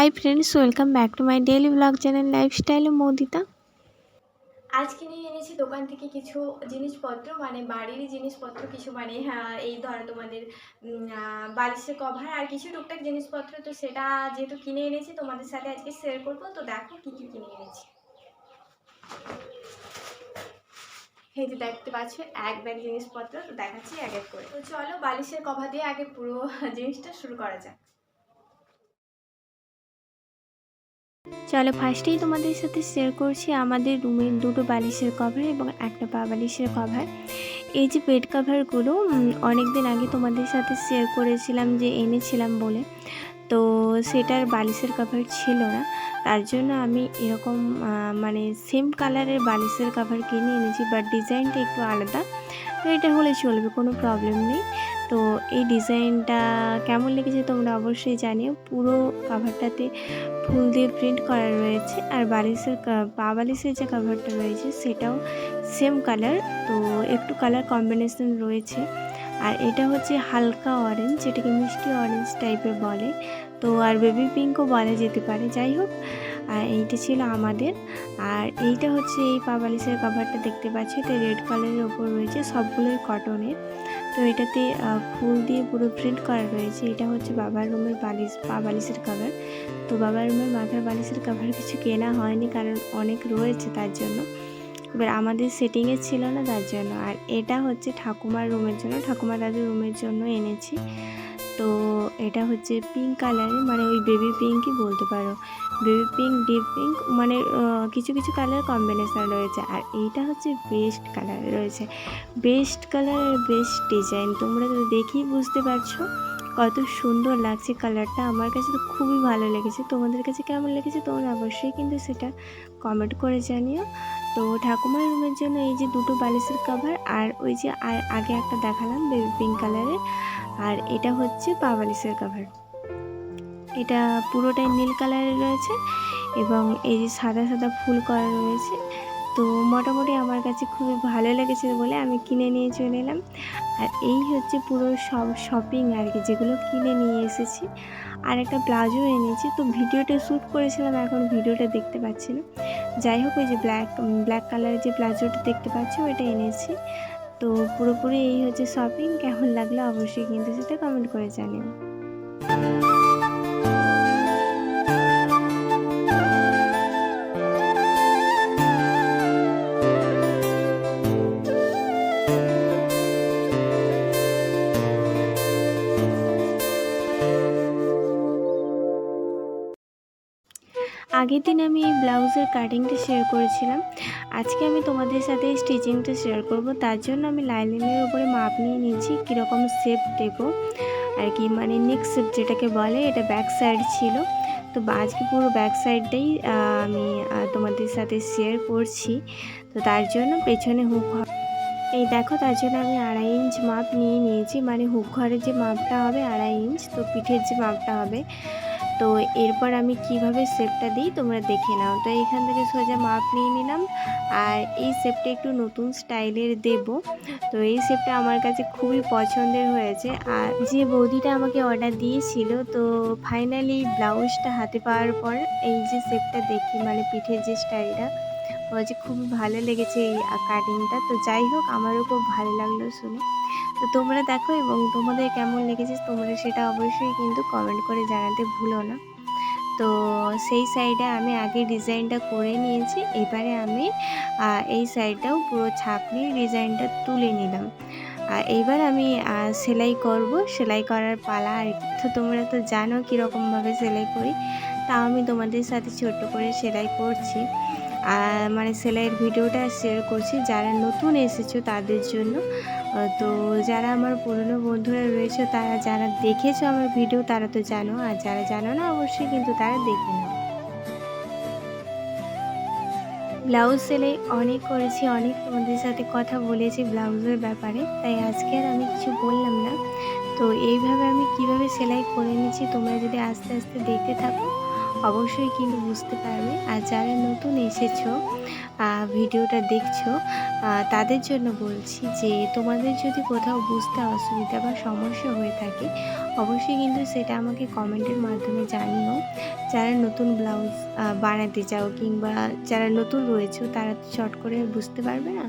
Hi friends welcome back to my daily blog channel lifestyle Moudita আজকে নিয়ে এনেছি দোকান থেকে কিছু জিনিসপত্র মানে বাড়ির জিনিসপত্র কিছু মানে হ্যাঁ এই ধরো তোমাদের বালিশের কভার আর কিছু টুকটাক জিনিসপত্র। তো সেটা যেহেতু কিনে এনেছি, তোমাদের সাথে আজকে শেয়ার করব। তো দেখো কী কী কিনে এনেছি। এই যে দেখতে পাচ্ছ, এক ব্যাগ জিনিসপত্র, তো দেখাচ্ছি এক এক করে। তো চলো বালিশের কভার দিয়ে আগে পুরো জিনিসটা শুরু করা যাক। চলো ফার্স্টেই তোমাদের সাথে শেয়ার করছি আমাদের রুমের দুটো বালিশের কভার এবং একটা পা বালিশের কভার এই যে বেড কভারগুলো অনেক দিন আগে তোমাদের সাথে শেয়ার করেছিলাম যে এনেছিলাম বলে। তো সেটার বালিশের কভার ছিল না। তার জন্য আমি এরকম মানে সেম কালারের বালিশের কাভার কিনে এনেছি বাট ডিজাইনটা একটু আলাদা। তো এটা হলে চলবে, কোনো প্রবলেম নেই। তো এই ডিজাইনটা কেমন লেগেছে তোমরা অবশ্যই জানিও। পুরো কাভারটাতে ফুল দিয়ে প্রিন্ট করা রয়েছে, আর বালিশের পা বালিশের যে কাভারটা রয়েছে, সেটাও সেম কালার তো একটু কালার কম্বিনেশন রয়েছে। আর এটা হচ্ছে হালকা অরেঞ্জ যেটাকে মিষ্টি অরেঞ্জ টাইপের বলে। তো আর বেবি পিঙ্কও বলা যেতে পারে, যাই হোক। আর এইটা ছিল আমাদের। আর এইটা হচ্ছে এই পা বালিশের কাভারটা দেখতে পাচ্ছি, এটা রেড কালারের ওপর রয়েছে, সবগুলোই কটনের তো এটাতে ফুল দিয়ে পুরো প্রিন্ট করা রয়েছে। এটা হচ্ছে বাবার রুমের বালিশ পা বালিশের কাভার তো বাবার রুমের মাথার বালিশের কাভার কিছু কেনা হয়নি, কারণ অনেক রয়েছে তার জন্য। এবার আমাদের সেটিংয়ে ছিল না তার জন্য। আর এটা হচ্ছে ঠাকুমার রুমের জন্য। ঠাকুমা দাদুর রুমের জন্য এনেছি। তো এটা হচ্ছে পিঙ্ক কালারের মানে ওই বেবি পিঙ্কই বলতে পারো। বেবি পিঙ্ক ডিপ পিঙ্ক মানে কিছু কিছু কালার কম্বিনেশন রয়েছে। আর এইটা হচ্ছে বেস্ট কালার রয়েছে। বেস্ট কালার বেস্ট ডিজাইন তোমরা তো দেখেই বুঝতে পারছ, কত সুন্দর লাগছে কালারটা আমার কাছে তো খুবই ভালো লেগেছে। তোমাদের কাছে কেমন লেগেছে তোমরা অবশ্যই কিন্তু সেটা কমেন্ট করে জানিও। তো ঠাকুমার রুমের জন্য এই যে দুটো বালিশের কভার আর ওই যে আগে একটা দেখালাম বেবি পিঙ্ক কালারের আর এটা হচ্ছে পা কাভার এটা পুরোটাই নীল কালারের রয়েছে এবং এই যে সাদা সাদা ফুল করা রয়েছে। তো মোটামুটি আমার কাছে খুবই ভালো লেগেছে বলে আমি কিনে নিয়ে চলে এলাম। আর এই হচ্ছে পুরো সব শপিং আর কি যেগুলো কিনে নিয়ে এসেছি। আর একটা ব্লাউজও এনেছি, তো ভিডিওটা শ্যুট করেছিলাম, এখন ভিডিওটা দেখতে পাচ্ছি না। যাই হোক, ওই যে ব্ল্যাক ব্ল্যাক কালারের যে ব্লাউজটা দেখতে পাচ্ছি, ওইটা এনেছি। তো পুরোপুরি এই হচ্ছে শপিং কেমন লাগল অবশ্যই কিন্তু সেটা কমেন্ট করে জানিও। আগের দিন আমি এই ব্লাউজের কাটিংটা শেয়ার করেছিলাম। আজকে আমি তোমাদের সাথে স্টিচিংটা শেয়ার করব। তার জন্য আমি লাইনিংয়ের উপরে মাপ নিয়ে নিয়েছি, কীরকম শেপ দেবো। আর কি মানে নেক শেপ যেটাকে বলে, এটা ব্যাক সাইড ছিল। তো আজকে পুরো ব্যাক সাইডটাই আমি তোমাদের সাথে শেয়ার করছি। তো তার জন্য পেছনে হুক এই দেখো, তার জন্য আমি আড়াই ইঞ্চ মাপ নিয়ে নিয়েছি। মানে হুক ঘরের যে মাপটা হবে, আড়াই ইঞ্চ তো পিঠের যে মাপটা হবে তো এরপর আমি কীভাবে শেপটা দিই তোমরা দেখে নাও। তো এখান থেকে সোজা মাপ নিয়ে নিলাম আর এই শেপটা একটু নতুন স্টাইলের দেব। তো এই শেপটা আমার কাছে খুবই পছন্দের হয়েছে। আর যে বৌদিটা আমাকে অর্ডার দিয়েছিল, তো ফাইনালি ব্লাউজটা হাতে পাওয়ার পর এই যে শেপটা দেখি মানে পিঠের যে স্টাইলটা বলছে খুবই ভালো লেগেছে এই কাটিংটা তো যাই হোক, আমারও খুব ভালো লাগল শুনে। তো তোমরা দেখো এবং তোমাদের কেমন লেগেছে তোমরা সেটা অবশ্যই কিন্তু কমেন্ট করে জানাতে ভুলো না। তো সেই সাইডে আমি আগে ডিজাইনটা করে নিয়েছি, এবারে আমি এই সাইডটাও পুরো ছাপনি ডিজাইনটা তুলে নিলাম। আর এইবার আমি সেলাই করব। সেলাই করার পালা আর তো তোমরা তো জানো কীরকমভাবে সেলাই করি। তা আমি তোমাদের সাথে ছোট্ট করে সেলাই করছি। আর মানে সেলাইয়ের ভিডিওটা শেয়ার করছি। যারা নতুন এসেছ তাদের জন্য। তো যারা আমার পুরনো বন্ধুরা রয়েছে, তারা যারা দেখেছ আমার ভিডিও তারা তো জানো। আর যারা জানো না, অবশ্যই কিন্তু তারা দেখে নাও। ব্লাউজ সেলাই অনেক করেছি, অনেক তোমাদের সাথে কথা বলেছি ব্লাউজের ব্যাপারে, তাই আজকে আর আমি কিছু বললাম না। তো এইভাবে আমি কীভাবে সেলাই করে নিচ্ছি, তোমরা যদি আস্তে আস্তে দেখতে থাকো অবশ্যই কিন্তু বুঝতে পারবে। আর যারা নতুন এসেছ ভিডিওটা দেখছ তাদের জন্য বলছি যে, তোমাদের যদি কোথাও বুঝতে অসুবিধা বা সমস্যা হয়ে থাকে, অবশ্যই কিন্তু সেটা আমাকে কমেন্টের মাধ্যমে জানিও। যারা নতুন ব্লাউজ বানাতে চাও কিংবা যারা নতুন রয়েছে, তারা তো চট করে বুঝতে পারবে না।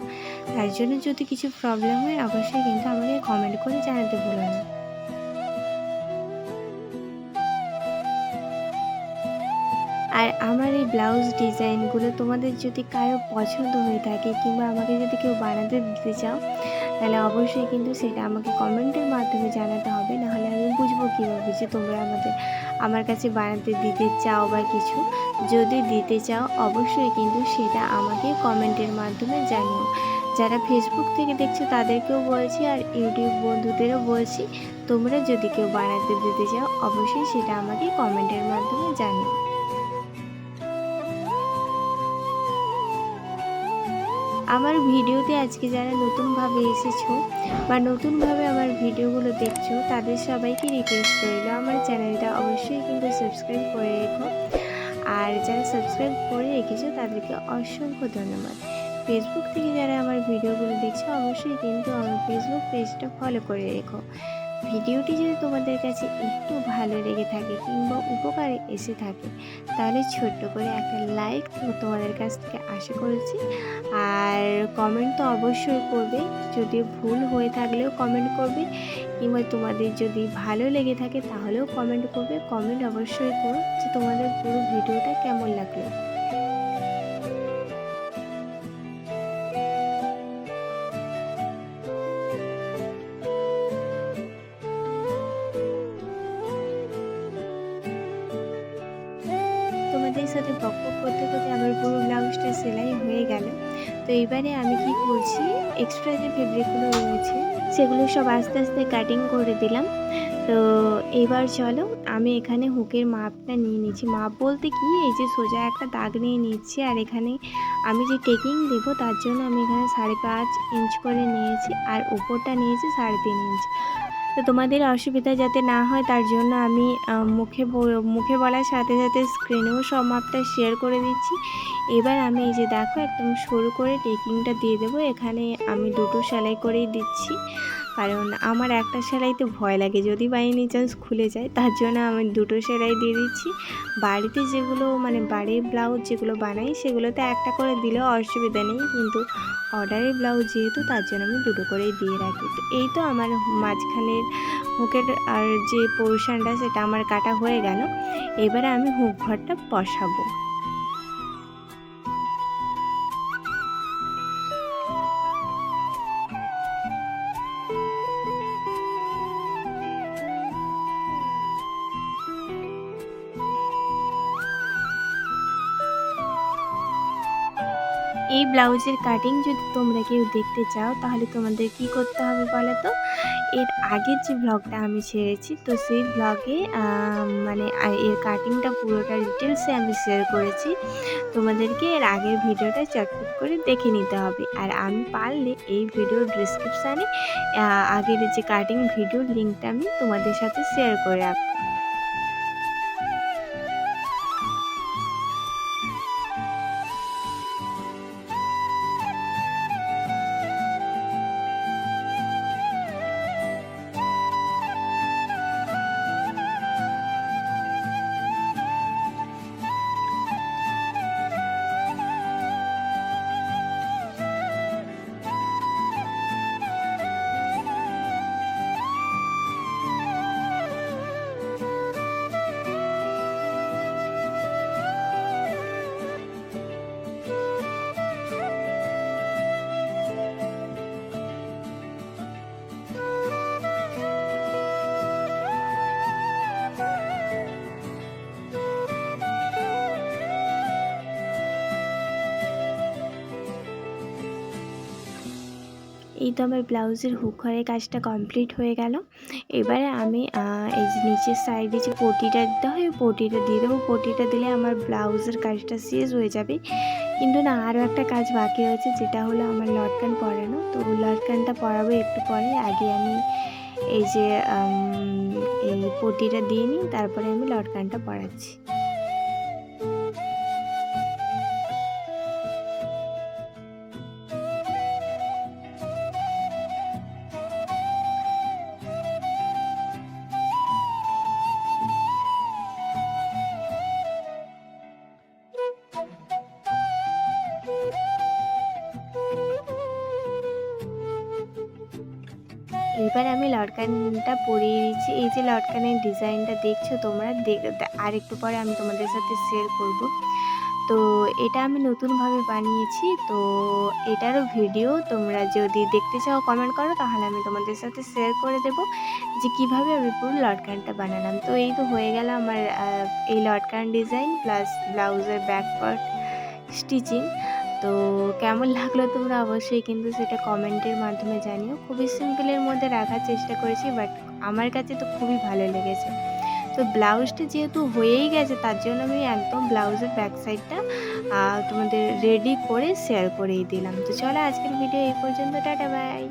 তার জন্য যদি কিছু প্রবলেম হয়, অবশ্যই কিন্তু আমাকে কমেন্ট করে জানাতে ভুলো না। আর আমার এই ব্লাউজ ডিজাইনগুলো তোমাদের যদি কারও পছন্দ হয়ে থাকে কিংবা আমাকে যদি কেউ বানাতে দিতে চাও, তাহলে অবশ্যই কিন্তু সেটা আমাকে কমেন্টের মাধ্যমে জানাতে হবে। নাহলে আমি বুঝব কীভাবে যে তোমরা আমাদের, আমার কাছে বানাতে দিতে চাও বা কিছু। যদি দিতে চাও, অবশ্যই কিন্তু সেটা আমাকে কমেন্টের মাধ্যমে জানিও। যারা ফেসবুক থেকে দেখছ, তাদেরকেও বলছি আর ইউটিউব বন্ধুদেরও বলছি, তোমরা যদি কেউ বানাতে দিতে চাও, অবশ্যই সেটা আমাকে কমেন্টের মাধ্যমে জানিও। আমার ভিডিওতে আজকে যারা নতুনভাবে এসেছ বা নতুনভাবে আমার ভিডিওগুলো দেখছ, তাদের সবাইকে রিকোয়েস্ট রইল আমার চ্যানেলটা অবশ্যই কিন্তু সাবস্ক্রাইব করে রেখো। আর যারা সাবস্ক্রাইব করে রেখেছো, তাদেরকে অসংখ্য ধন্যবাদ। ফেসবুক থেকে যারা আমার ভিডিওগুলো দেখছ, অবশ্যই কিন্তু আমার ফেসবুক পেজটা ফলো করে রেখো। ভিডিওটি যদি তোমাদের কাছে একটু ভালো লেগে থাকে কিংবা উপকারে এসে থাকে, তাহলে ছোট্ট করে একটা লাইক তোমাদের কাছ থেকে আশা করছি। আর কমেন্ট তো অবশ্যই করবে। যদি ভুল হয়ে থাকলেও কমেন্ট করবে কিংবা তোমাদের যদি ভালো লেগে থাকে তাহলেও কমেন্ট করবে। কমেন্ট অবশ্যই করো যে তোমাদের পুরো ভিডিওটা কেমন লাগল। সাথে বক করতে করতে আমার পুরো ব্লাউজটা সেলাই হয়ে গেল। তো এবারে আমি কি করছি? এক্সট্রা যে ফেব্রিকগুলো রয়েছে, সেগুলো সব আস্তে আস্তে কাটিং করে দিলাম। তো এবার চলো, আমি এখানে হুকের মাপটা নিয়ে নিচ্ছি। মাপ বলতে কি? এই যে সোজা একটা দাগ নিয়ে নিচ্ছি আর এখানে আমি যে টেকিং দেবো, তার জন্য আমি এখানে সাড়ে পাঁচ ইঞ্চ করে নিয়েছি আর ওপরটা নিয়েছি সাড়ে তিন ইঞ্চ তো তোমাদের অসুবিধা যাতে না হয়, তার জন্য আমি মুখে মুখে বলার সাথে সাথে স্ক্রিনেও সব মাপটা শেয়ার করে দিচ্ছি। এবার আমি এই যে দেখো, একদম সরু করে টেকিংটা দিয়ে দেবো। এখানে আমি দুটো সেলাই করেই দিচ্ছি। কারণ আমার একটা সেলাইতে ভয় লাগে। যদি বাই এনি চান্স খুলে যায়, তার জন্য আমি দুটো সেলাই দিয়ে দিচ্ছি। বাড়িতে যেগুলো মানে বাড়ির ব্লাউজ যেগুলো বানাই, সেগুলোতে একটা করে দিলেও অসুবিধা নেই। কিন্তু অর্ডারের ব্লাউজ যেহেতু, তার জন্য আমি দুটো করেই দিয়ে রাখি। তো এই তো আমার মাঝখানের হুকের আর যে পোর্শনটা সেটা আমার কাটা হয়ে গেল। এবারে আমি হুক ঘরটা বসাবো। এই ব্লাউজের কাটিং যদি তোমরা কেউ দেখতে চাও, তাহলে তোমাদের কি করতে হবে বলো তো এর আগের যে ব্লগটা আমি ছেড়েছি, তো সেই ব্লগে মানে এর কাটিংটা পুরোটা ডিটেলসে আমি শেয়ার করেছি। তোমাদেরকে এর আগের ভিডিওটা চটপট করে দেখে নিতে হবে। আর আমি পারলে এই ভিডিওর ডিসক্রিপশানে আগের যে কাটিং ভিডিওর লিঙ্কটা আমি তোমাদের সাথে শেয়ার করে রাখব। এই তো আমার ব্লাউজের হুক ঘরের কাজটা কমপ্লিট হয়ে গেল, এবারে আমি এই যে নিচের সাইডে যে পটিটা দিতে হয় পটিটা দিয়ে দেবো। পটিটা দিলে আমার ব্লাউজের কাজটা শেষ হয়ে যাবে। কিন্তু না আরও একটা কাজ বাকি রয়েছে, যেটা হলো আমার লটকান পরানো। তো লটকানটা পরাবো একটু পরে। আগে আমি এই যে এই পটিটা দিয়ে নিই, তারপরে আমি লটকানটা পরাচ্ছি। এবার আমি লটকানটা পরিয়ে দিচ্ছি। এই যে লটকানের ডিজাইনটা দেখছ তোমরা? আর একটু পরে আমি তোমাদের সাথে শেয়ার করব। তো এটা আমি নতুনভাবে বানিয়েছি। তো এটারও ভিডিও তোমরা যদি দেখতে চাও কমেন্ট করো, তাহলে আমি তোমাদের সাথে শেয়ার করে দেব যে কীভাবে আমি পুরো লটকানটা বানালাম। তো এই তো হয়ে গেল আমার এই লটকান ডিজাইন প্লাস ব্লাউজের ব্যাক পার্ট স্টিচিং তো কেমন লাগল তোমরা অবশ্যই কিন্তু সেটা কমেন্টের মাধ্যমে জানিও। খুবই সিম্পলের মধ্যে রাখার চেষ্টা করেছি বাট আমার কাছে তো খুবই ভালো লেগেছে। তো ব্লাউজটা যেহেতু হয়েই গেছে, তার জন্য আমি একদম ব্লাউজের ব্যাক সাইডটা তোমাদের রেডি করে শেয়ার করেই দিলাম। তো চলো আজকের ভিডিও এই পর্যন্ত, টাটা বাই